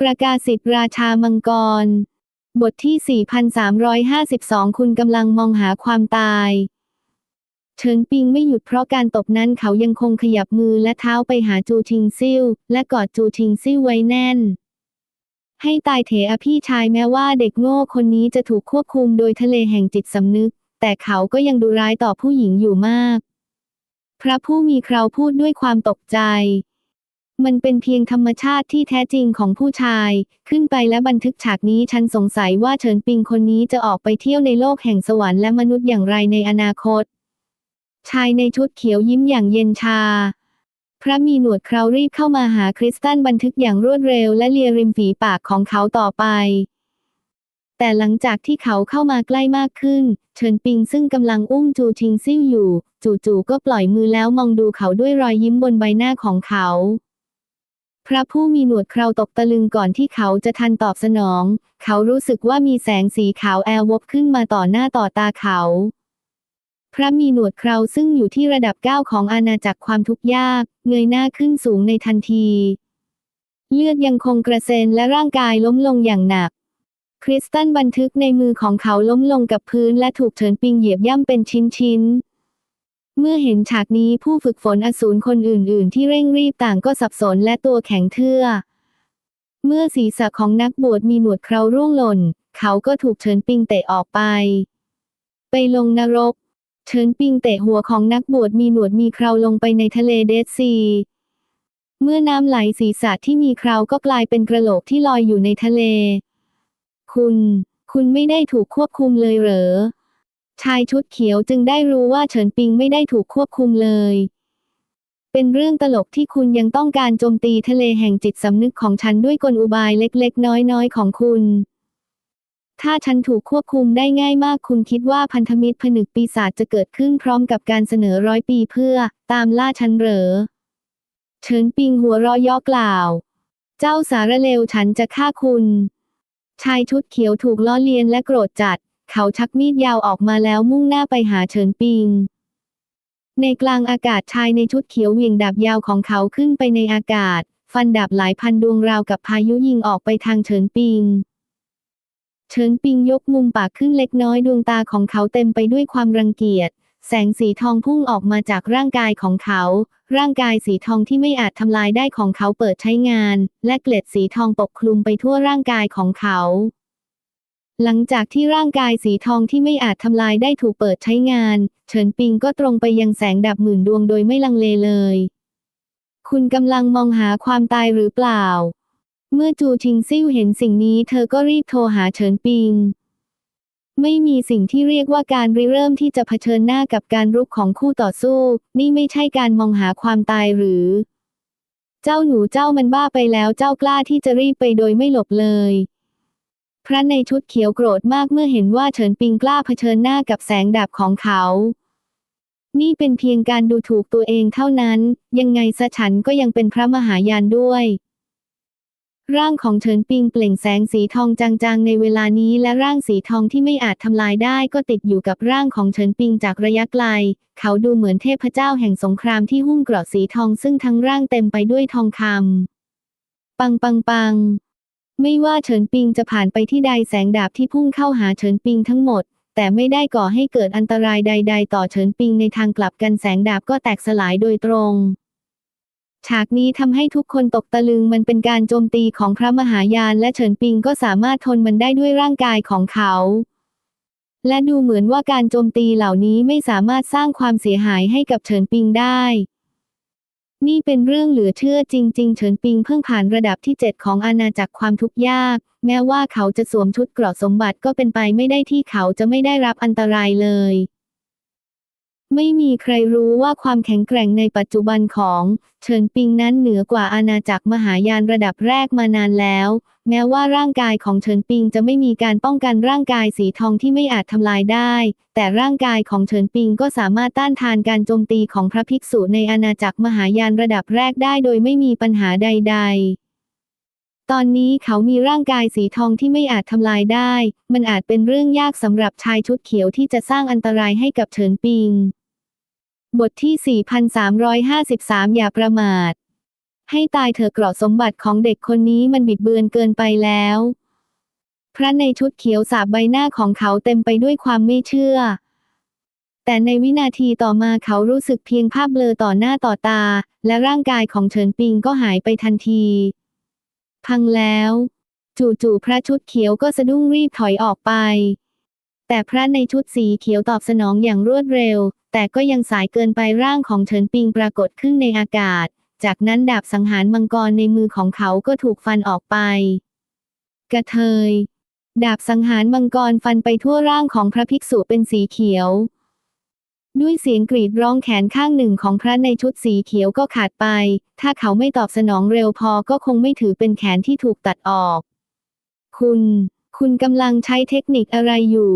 ประกาศสิทธิราชามังกร บทที่ 4352 คุณกำลังมองหาความตาย เฉินปิงไม่หยุดเพราะการตบนั้นเขายังคงขยับมือและเท้าไปหาจูทิงซิ่วและกอดจูทิงซิ่วไว้แน่น ให้ตายเถอะพี่ชายแม้ว่าเด็กโง่คนนี้จะถูกควบคุมโดยทะเลแห่งจิตสำนึก แต่เขาก็ยังดูร้ายต่อผู้หญิงอยู่มาก พระผู้มีคราพูดด้วยความตกใจ มันเป็นเพียงธรรมชาติที่แท้จริงของผู้ชาย ขึ้นไปและบันทึกฉากนี้ฉันสงสัยว่าเฉินปิงคนนี้จะออกไปเที่ยวในโลกแห่งสวรรค์และมนุษย์อย่างไรในอนาคต ชายในชุดเขียวยิ้มอย่างเย็นชา พระมีหนวดเครารีบเข้ามาหาคริสตันบันทึกอย่างรวดเร็วและเลียริมฝีปากของเขาต่อไป แต่หลังจากที่เขาเข้ามาใกล้มากขึ้น เฉินปิงซึ่งกำลังอุ้มจูชิงซิ่วอยู่ จู่ๆก็ปล่อยมือแล้วมองดูเขาด้วยรอยยิ้มบนใบหน้าของเขา พระผู้มีหนวดเคราตกตะลึงก่อนที่เขาจะทันตอบสนอง เขารู้สึกว่ามีแสงสีขาวแอลวบขึ้นมาต่อหน้าต่อตาเขา พระมีหนวดเคราซึ่งอยู่ที่ระดับเก้าของอาณาจักรความทุกข์ยาก เงยหน้าขึ้นสูงในทันที เลือดยังคงกระเซ็นและร่างกายล้มลงอย่างหนัก คริสตันบันทึกในมือของเขาล้มลงกับพื้นและถูกเฉินปิงเหยียบย่ำเป็นชิ้นๆ เมื่อเห็นฉากนี้ผู้ฝึกฝนอสูรคนอื่น ๆ ที่เร่งรีบต่างก็สับสนและตัวแข็งเทื่อ เมื่อศีรษะของนักบวชมีหนวดเคราร่วงหล่น เขาก็ถูกเฉินปิงเตะออกไป ไปลงนรกเฉินปิงเตะหัวของนักบวชมีหนวดมีเคราลงไปในทะเลเดดซี เมื่อน้ำไหลศีรษะที่มีเคราก็กลายเป็นกระโหลกที่ลอยอยู่ในทะเล คุณ คุณไม่ได้ถูกควบคุมเลยเหรอ ชายชุดเขียวจึงได้รู้ว่าเฉินปิงไม่ได้ถูกควบคุมเลย เป็นเรื่องตลกที่คุณยังต้องการโจมตีทะเลแห่งจิตสำนึกของฉันด้วยกลอุบายเล็กๆ น้อยๆ ของคุณ ถ้าฉันถูกควบคุมได้ง่ายมากคุณคิดว่าพันธมิตรผนึกปีศาจจะเกิดขึ้นพร้อมกับการเสนอร้อยปีเพื่อ ตามล่าฉันเหรอ เฉินปิงหัวเราะย่อกล่าว เจ้าสารเลวฉันจะฆ่าคุณ ชายชุดเขียวถูกล้อเลียนและโกรธจัด เขาชักมีดยาวออกมาแล้วมุ่งหน้าไปหาเฉินปิง ในกลางอากาศชายในชุดเขียวเหวี่ยงดาบยาวของเขาขึ้นไปในอากาศ ฟันดาบหลายพันดวงราวกับพายุยิงออกไปทางเฉินปิง เฉินปิงยกมุมปากขึ้นเล็กน้อยดวงตาของเขาเต็มไปด้วยความรังเกียจแสงสีทองพุ่งออกมาจากร่างกายของเขา ร่างกายสีทองที่ไม่อาจทำลายได้ของเขาเปิดใช้งาน และเกล็ดสีทองปกคลุมไปทั่วร่างกายของเขา หลังจากที่ร่างกายสีทองที่ไม่อาจทำลายได้ถูกเปิดใช้งาน เฉินปิงก็ตรงไปยังแสงดับหมื่นดวงโดยไม่ลังเลเลย คุณกำลังมองหาความตายหรือเปล่า เมื่อจูชิงซิ่วเห็นสิ่งนี้เธอก็รีบโทรหาเฉินปิง ไม่มีสิ่งที่เรียกว่าการริเริ่มที่จะเผชิญหน้ากับการรุกของคู่ต่อสู้ นี่ไม่ใช่การมองหาความตายหรือ เจ้าหนูเจ้ามันบ้าไปแล้วเจ้ากล้าที่จะรีบไปโดยไม่หลบเลย พระในชุดเขียวโกรธมากเมื่อเห็นว่าเฉินปิงกล้าเผชิญหน้ากับแสงดาบของเขา นี่เป็นเพียงการดูถูกตัวเองเท่านั้น ยังไงซะฉันก็ยังเป็นพระมหายานด้วย ร่างของเฉินปิงเปล่งแสงสีทองจางๆในเวลานี้และร่างสีทองที่ไม่อาจทำลายได้ก็ติดอยู่กับร่างของเฉินปิงจากระยะไกล เขาดูเหมือนเทพเจ้าแห่งสงครามที่หุ้มเกราะสีทองซึ่งทั้งร่างเต็มไปด้วยทองคำปังปังปัง ไม่ว่าเฉินปิงจะผ่านไปที่ใดแสงดาบที่พุ่งเข้าหาเฉินปิงทั้งหมด แต่ไม่ได้ก่อให้เกิดอันตรายใด ๆ ต่อเฉินปิงในทางกลับกันแสงดาบก็แตกสลายโดยตรง ฉากนี้ทำให้ทุกคนตกตะลึงมันเป็นการโจมตีของพระมหายานและเฉินปิงก็สามารถทนมันได้ด้วยร่างกายของเขา และดูเหมือนว่าการโจมตีเหล่านี้ไม่สามารถสร้างความเสียหายให้กับเฉินปิงได้ นี่เป็นเรื่องเหลือเชื่อจริง ๆ เฉินปิงเพิ่งผ่านระดับที่ 7 ของอาณาจักรความทุกข์ยาก แม้ว่าเขาจะสวมชุดเกราะสมบัติก็เป็นไปไม่ได้ที่เขาจะไม่ได้รับอันตรายเลย ไม่มีใครรู้ว่าความแข็งแกร่งในปัจจุบันของเฉินปิงนั้นเหนือกว่าอาณาจักรมหายานระดับแรกมานานแล้ว แม้ว่าร่างกายของเฉินปิงจะไม่มีการป้องกันร่างกายสีทองที่ไม่อาจทำลายได้ แต่ร่างกายของเฉินปิงก็สามารถต้านทานการโจมตีของพระภิกษุในอาณาจักรมหายานระดับแรกได้โดยไม่มีปัญหาใด ๆ ตอนนี้เขามีร่างกายสีทองที่ไม่อาจทำลายได้ มันอาจเป็นเรื่องยากสำหรับชายชุดเขียวที่จะสร้างอันตรายให้กับเฉินปิง บทที่ 4353 อย่าประมาท ให้ตายเถอะเกราะสมบัติของเด็กคนนี้มันบิดเบือนเกินไปแล้ว พระในชุดเขียวสาบใบหน้าของเขาเต็มไปด้วยความไม่เชื่อ แต่ในวินาทีต่อมาเขารู้สึกเพียงภาพเบลอต่อหน้าต่อตา และร่างกายของเฉินปิงก็หายไปทันที พังแล้ว จู่ๆพระชุดเขียวก็สะดุ้งรีบถอยออกไป แต่พระในชุดสีเขียวตอบสนองอย่างรวดเร็ว แต่ก็ยังสายเกินไปร่างของเฉินปิงปรากฏขึ้นในอากาศ จากนั้นดาบสังหารมังกรในมือของเขาก็ถูกฟันออกไป กระเทย ดาบสังหารมังกรฟันไปทั่วร่างของพระภิกษุเป็นสีเขียว ด้วยเสียงกรีดร้องแขนข้างหนึ่งของพระในชุดสีเขียวก็ขาดไป ถ้าเขาไม่ตอบสนองเร็วพอก็คงไม่ถือเป็นแขนที่ถูกตัดออก คุณ คุณกำลังใช้เทคนิคอะไรอยู่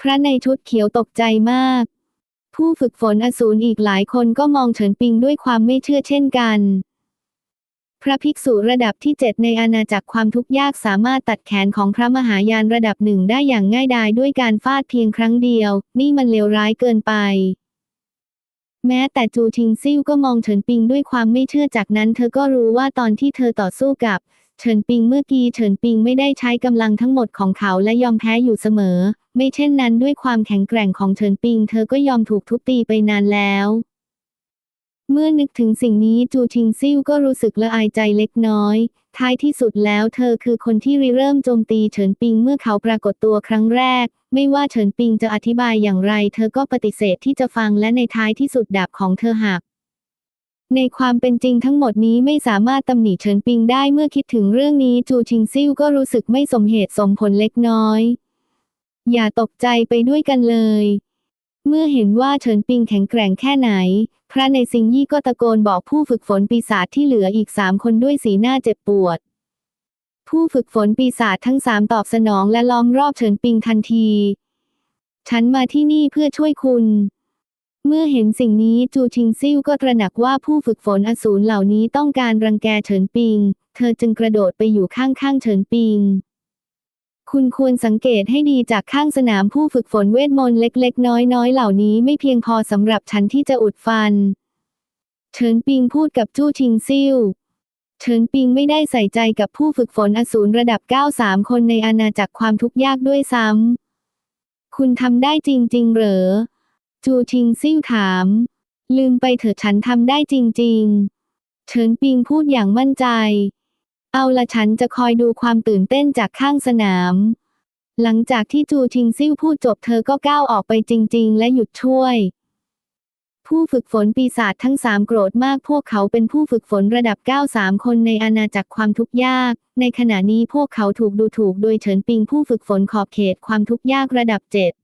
พระในชุดเขียวตกใจมาก ผู้ฝึกฝนอสูรอีกหลายคนก็มองเฉินปิงด้วยความไม่เชื่อเช่นกัน พระภิกษุระดับที่เจ็ดในอาณาจักรความทุกข์ยากสามารถตัดแขนของพระมหายานระดับหนึ่งได้อย่างง่ายดายด้วยการฟาดเพียงครั้งเดียว นี่มันเลวร้ายเกินไป แม้แต่จูทิงซิ่วก็มองเฉินปิงด้วยความไม่เชื่อจากนั้น เธอก็รู้ว่าตอนที่เธอต่อสู้กับเฉินปิงเมื่อกี้เฉินปิงไม่ได้ใช้กำลังทั้งหมดของเขาและยอมแพ้อยู่เสมอ ไม่เช่นนั้นด้วยความแข็งแกร่งของเฉินปิง เธอก็ยอมถูกทุบตีไปนานแล้ว เมื่อนึกถึงสิ่งนี้จูทิงซิ่วก็รู้สึกละอายใจเล็กน้อย ท้ายที่สุดแล้วเธอคือคนที่ริเริ่มโจมตีเฉินปิงเมื่อเขาปรากฏตัวครั้งแรก ไม่ว่าเฉินปิงจะอธิบายอย่างไร เธอก็ปฏิเสธที่จะฟังและในท้ายที่สุดดาบของเธอหักในความเป็นจริงทั้งหมดนี้ไม่สามารถตำหนิเฉินปิงได้เมื่อคิดถึงเรื่องนี้จูชิงซิ่วก็รู้สึกไม่สมเหตุสมผลเล็กน้อย อย่าตกใจไปด้วยกันเลย เมื่อเห็นว่าเฉินปิงแข็งแกร่งแค่ไหน พระในซิงยี่ก็ตะโกนบอกผู้ฝึกฝนปีศาจที่เหลืออีกสามคนด้วยสีหน้าเจ็บปวด ผู้ฝึกฝนปีศาจทั้งสามตอบสนองและล้อมรอบเฉินปิงทันที ฉันมาที่นี่เพื่อช่วยคุณ เมื่อเห็นสิ่งนี้จูชิงซิ่วก็ตระหนักว่าผู้ฝึกฝนอสูรเหล่านี้ต้องการรังแกเฉินปิง เธอจึงกระโดดไปอยู่ข้างๆเฉินปิง คุณควรสังเกตให้ดีจากข้างสนามผู้ฝึกฝนเวทมนต์เล็ก ๆ น้อย ๆ เหล่านี้ไม่เพียงพอสำหรับฉันที่จะอุดฟัน เฉินปิงพูดกับจู้ชิงซิ่วเฉินปิงไม่ได้ใส่ใจกับผู้ฝึกฝนอสูรระดับ 93 คนในอาณาจักรความทุกข์ยากด้วยซ้ำ คุณทำได้จริง ๆ เหรอ จูชิงซิ่วถาม ลืมไปเถอะฉันทำได้จริง ๆ เฉินปิงพูดอย่างมั่นใจ เอาละฉันจะคอยดูความตื่นเต้นจากข้างสนาม หลังจากที่จูชิงซิ่วพูดจบเธอก็ก้าวออกไปจริง ๆ และหยุดช่วย ผู้ฝึกฝนปีศาจทั้งสามโกรธมากพวกเขาเป็นผู้ฝึกฝนระดับ 93 คนในอาณาจักรความทุกข์ยาก ในขณะนี้พวกเขาถูกดูถูกโดยเฉินปิงผู้ฝึกฝนขอบเขตความทุกข์ยากระดับ 7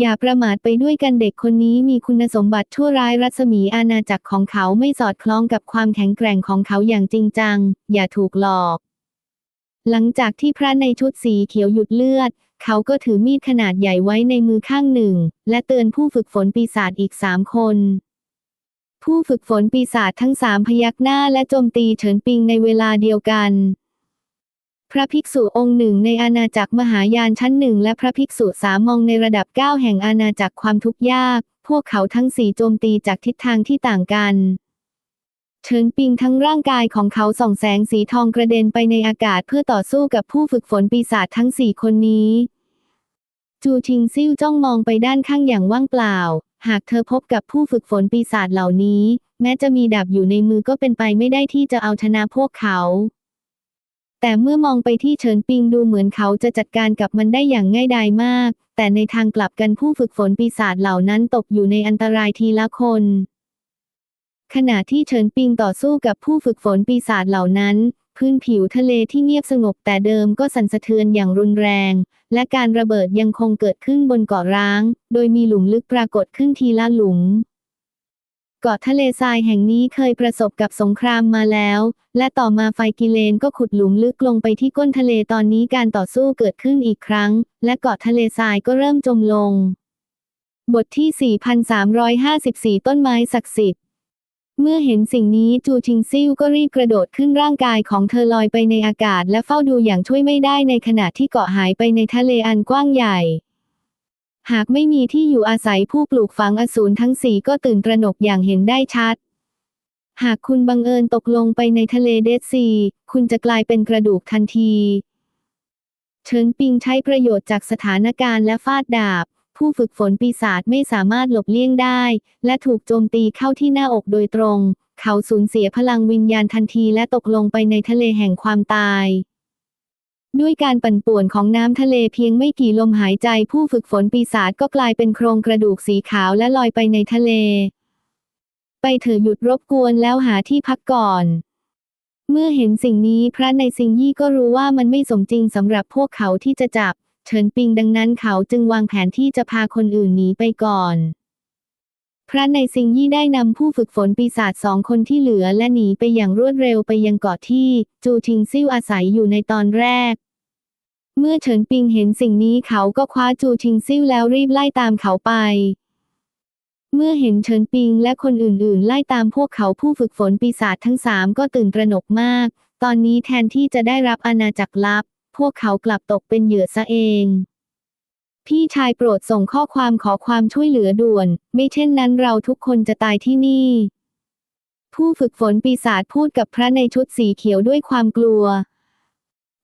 อย่าประมาทไปด้วยกันเด็กคนนี้มีคุณสมบัติชั่วร้ายรัศมีอาณาจักรของเขาไม่สอดคล้องกับความแข็งแกร่งของเขาอย่างจริงจัง อย่าถูกหลอก หลังจากที่พระในชุดสีเขียวหยุดเลือด เขาก็ถือมีดขนาดใหญ่ไว้ในมือข้างหนึ่ง และเตือนผู้ฝึกฝนปีศาจอีกสามคน ผู้ฝึกฝนปีศาจทั้งสามพยักหน้าและโจมตีเฉินปิงในเวลาเดียวกัน พระภิกษุองค์หนึ่งในอาณาจักรมหายานชั้นหนึ่งและพระภิกษุสามองในระดับเก้าแห่งอาณาจักรความทุกข์ยาก พวกเขาทั้งสี่โจมตีจากทิศทางที่ต่างกันเฉินปิงทั้งร่างกายของเขาส่องแสงสีทองกระเด็นไปในอากาศเพื่อต่อสู้กับผู้ฝึกฝนปีศาจทั้งสี่คนนี้ จูชิงซิ่วจ้องมองไปด้านข้างอย่างว่างเปล่า หากเธอพบกับผู้ฝึกฝนปีศาจเหล่านี้ แม้จะมีดาบอยู่ในมือก็เป็นไปไม่ได้ที่จะเอาชนะพวกเขา แต่เมื่อมองไปที่เฉินปิงดูเหมือนเขาจะจัดการกับมันได้อย่างง่ายดายมาก แต่ในทางกลับกันผู้ฝึกฝนปีศาจเหล่านั้นตกอยู่ในอันตรายทีละคน ขณะที่เฉินปิงต่อสู้กับผู้ฝึกฝนปีศาจเหล่านั้น พื้นผิวทะเลที่เงียบสงบแต่เดิมก็สั่นสะเทือนอย่างรุนแรง และการระเบิดยังคงเกิดขึ้นบนเกาะร้าง โดยมีหลุมลึกปรากฏขึ้นทีละหลุม เกาะทะเลทรายแห่งนี้เคยประสบกับสงครามมาแล้ว และต่อมาไฟกิเลนก็ขุดหลุมลึกลงไปที่ก้นทะเลตอนนี้การต่อสู้เกิดขึ้นอีกครั้ง และเกาะทะเลทรายก็เริ่มจมลง บทที่ 4354 ต้นไม้ศักดิ์สิทธิ์ เมื่อเห็นสิ่งนี้จูชิงซิ่วก็รีบกระโดดขึ้นร่างกายของเธอลอยไปในอากาศ และเฝ้าดูอย่างช่วยไม่ได้ในขณะที่เกาะหายไปในทะเลอันกว้างใหญ่ หากไม่มีที่อยู่อาศัยผู้ปลูกฝังอสูรทั้งสี่ก็ตื่นตระหนกอย่างเห็นได้ชัด หากคุณบังเอิญตกลงไปในทะเลเดดซี คุณจะกลายเป็นกระดูกทันที เฉินปิงใช้ประโยชน์จากสถานการณ์และฟาดดาบ ผู้ฝึกฝนปีศาจไม่สามารถหลบเลี่ยงได้ และถูกโจมตีเข้าที่หน้าอกโดยตรง เขาสูญเสียพลังวิญญาณทันทีและตกลงไปในทะเลแห่งความตาย ด้วยการปั่นป่วนของน้ำทะเลเพียงไม่กี่ลมหายใจผู้ฝึกฝนปีศาจก็กลายเป็นโครงกระดูกสีขาวและลอยไปในทะเล ไปเถอะหยุดรบกวนแล้วหาที่พักก่อน เมื่อเห็นสิ่งนี้พระในซิงยี่ก็รู้ว่ามันไม่สมจริงสำหรับพวกเขาที่จะจับ เฉินปิงดังนั้นเขาจึงวางแผนที่จะพาคนอื่นหนีไปก่อน พระในซิงยี่ได้นำผู้ฝึกฝนปีศาจสองคนที่เหลือและหนีไปอย่างรวดเร็วไปยังเกาะที่ จูทิงซิ่วอาศัยอยู่ในตอนแรก เมื่อเฉินปิงเห็นสิ่งนี้เขาก็คว้าจูทิงซิ่วแล้วรีบไล่ตามเขาไป เมื่อเห็นเฉินปิงและคนอื่นๆ ไล่ตามพวกเขาผู้ฝึกฝนปีศาจทั้งสามก็ตื่นตระหนกมาก ตอนนี้แทนที่จะได้รับอาณาจักรลับ พวกเขากลับตกเป็นเหยื่อซะเอง พี่ชายโปรดส่งข้อความขอความช่วยเหลือด่วน ไม่เช่นนั้นเราทุกคนจะตายที่นี่ ผู้ฝึกฝนปีศาจพูดกับพระในชุดสีเขียวด้วยความกลัว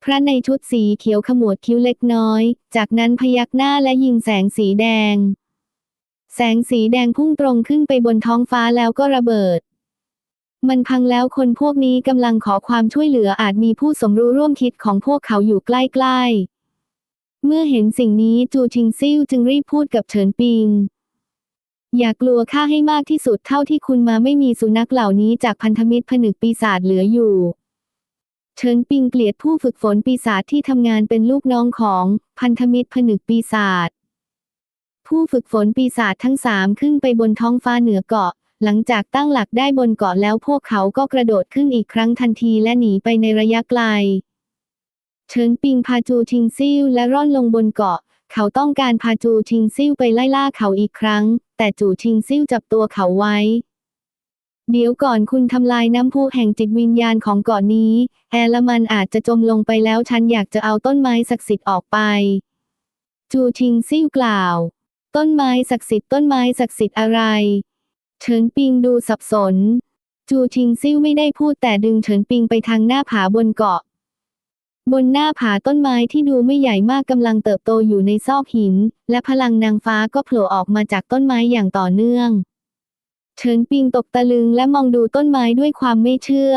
พระในชุดสีเขียวขมวดคิ้วเล็กน้อย จากนั้นพยักหน้าและยิงแสงสีแดง แสงสีแดงพุ่งตรงขึ้นไปบนท้องฟ้าแล้วก็ระเบิด มันพังแล้วคนพวกนี้กำลังขอความช่วยเหลืออาจมีผู้สมรู้ร่วมคิดของพวกเขาอยู่ใกล้ๆ เมื่อเห็นสิ่งนี้จูชิงซิ่วจึงรีบพูดกับเฉินปิง อย่ากลัวข้าให้มากที่สุดเท่าที่คุณมาไม่มีสุนัขเหล่านี้จากพันธมิตรผนึกปีศาจเหลืออยู่ เฉินปิงเกลียดผู้ฝึกฝนปีศาจที่ทำงานเป็นลูกน้องของพันธมิตรผนึกปีศาจ ผู้ฝึกฝนปีศาจทั้งสามขึ้นไปบนท้องฟ้าเหนือเกาะ หลังจากตั้งหลักได้บนเกาะแล้วพวกเขาก็กระโดดขึ้นอีกครั้งทันทีและหนีไปในระยะไกล เฉินปิงพาจูชิงซิ่วและร่อนลงบนเกาะ เขาต้องการพาจูชิงซิ่วไปไล่ล่าเขาอีกครั้ง แต่จูชิงซิ่วจับตัวเขาไว้ เดี๋ยวก่อนคุณทำลายน้ำพุแห่งจิตวิญญาณของเกาะนี้ แอลมันอาจจะจมลงไปแล้วฉันอยากจะเอาต้นไม้ศักดิ์สิทธิ์ออกไป จูชิงซิ่วกล่าว ต้นไม้ศักดิ์สิทธิ์ต้นไม้ศักดิ์สิทธิ์อะไร เฉินปิงดูสับสน จูชิงซิ่วไม่ได้พูดแต่ดึงเฉินปิงไปทางหน้าผาบนเกาะ บนหน้าผาต้นไม้ที่ดูไม่ใหญ่มากกำลังเติบโตอยู่ในซอกหิน และพลังนางฟ้าก็โผล่ออกมาจากต้นไม้อย่างต่อเนื่อง เฉินปิงตกตะลึงและมองดูต้นไม้ด้วยความไม่เชื่อ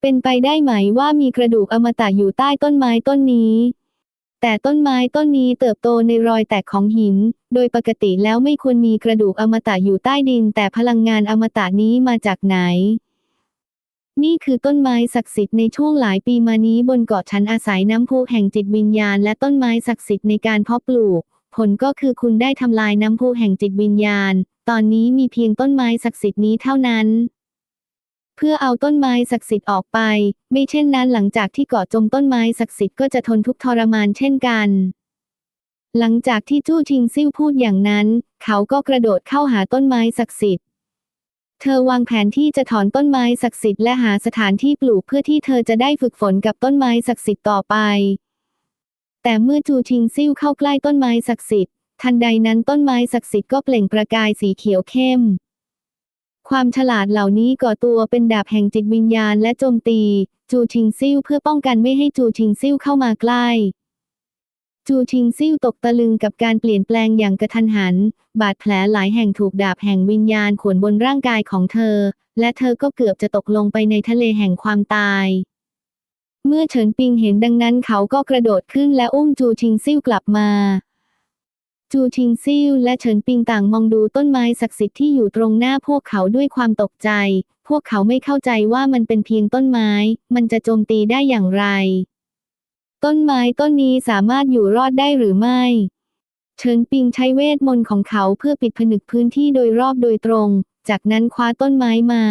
เป็นไปได้ไหมว่ามีกระดูกอมตะอยู่ใต้ต้นไม้ต้นนี้ แต่ต้นไม้ต้นนี้เติบโตในรอยแตกของหิน โดยปกติแล้วไม่ควรมีกระดูกอมตะอยู่ใต้ดิน แต่พลังงานอมตะนี้มาจากไหน นี่คือต้นไม้ศักดิ์สิทธิ์ในช่วงหลายปีมานี้บนเกาะฉันอาศัยน้ำพุแห่งจิตวิญญาณและต้นไม้ศักดิ์สิทธิ์ในการเพาะปลูกผลก็คือคุณได้ทำลายน้ำพุแห่งจิตวิญญาณ ตอนนี้มีเพียงต้นไม้ศักดิ์สิทธิ์นี้เท่านั้น เพื่อเอาต้นไม้ศักดิ์สิทธิ์ออกไป ไม่เช่นนั้นหลังจากที่เกาะจมต้นไม้ศักดิ์สิทธิ์ก็จะทนทุกทรมานเช่นกัน หลังจากที่จู้ชิงซิ่วพูดอย่างนั้น เขาก็กระโดดเข้าหาต้นไม้ศักดิ์สิทธิ์เธอวางแผนที่จะถอนต้นไม้ศักดิ์สิทธิ์และหาสถานที่ปลูกเพื่อที่เธอจะได้ฝึกฝนกับต้นไม้ศักดิ์สิทธิ์ต่อไป แต่เมื่อจูชิงซิ่วเข้าใกล้ต้นไม้ศักดิ์สิทธิ์ ทันใดนั้นต้นไม้ศักดิ์สิทธิ์ก็เปล่งประกายสีเขียวเข้ม ความฉลาดเหล่านี้ก่อตัวเป็นดาบแห่งจิตวิญญาณและโจมตี จูชิงซิ่วเพื่อป้องกันไม่ให้จูชิงซิ่วเข้ามาใกล้จูชิงซิ่วตกตะลึงกับการเปลี่ยนแปลงอย่างกระทันหัน บาดแผลหลายแห่งถูกดาบแห่งวิญญาณข่วนบนร่างกายของเธอ และเธอก็เกือบจะตกลงไปในทะเลแห่งความตาย เมื่อเฉินปิงเห็นดังนั้นเขาก็กระโดดขึ้นและอุ้มจูชิงซิ่วกลับมา จูชิงซิ่วและเฉินปิงต่างมองดูต้นไม้ศักดิ์สิทธิ์ที่อยู่ตรงหน้าพวกเขาด้วยความตกใจ พวกเขาไม่เข้าใจว่ามันเป็นเพียงต้นไม้ มันจะโจมตีได้อย่างไร ต้นไม้ต้นนี้สามารถอยู่รอดได้หรือไม่เฉินปิงใช้เวทมนต์ของเขาเพื่อปิดผนึกพื้นที่โดยรอบโดยตรง จากนั้นคว้าต้นไม้มา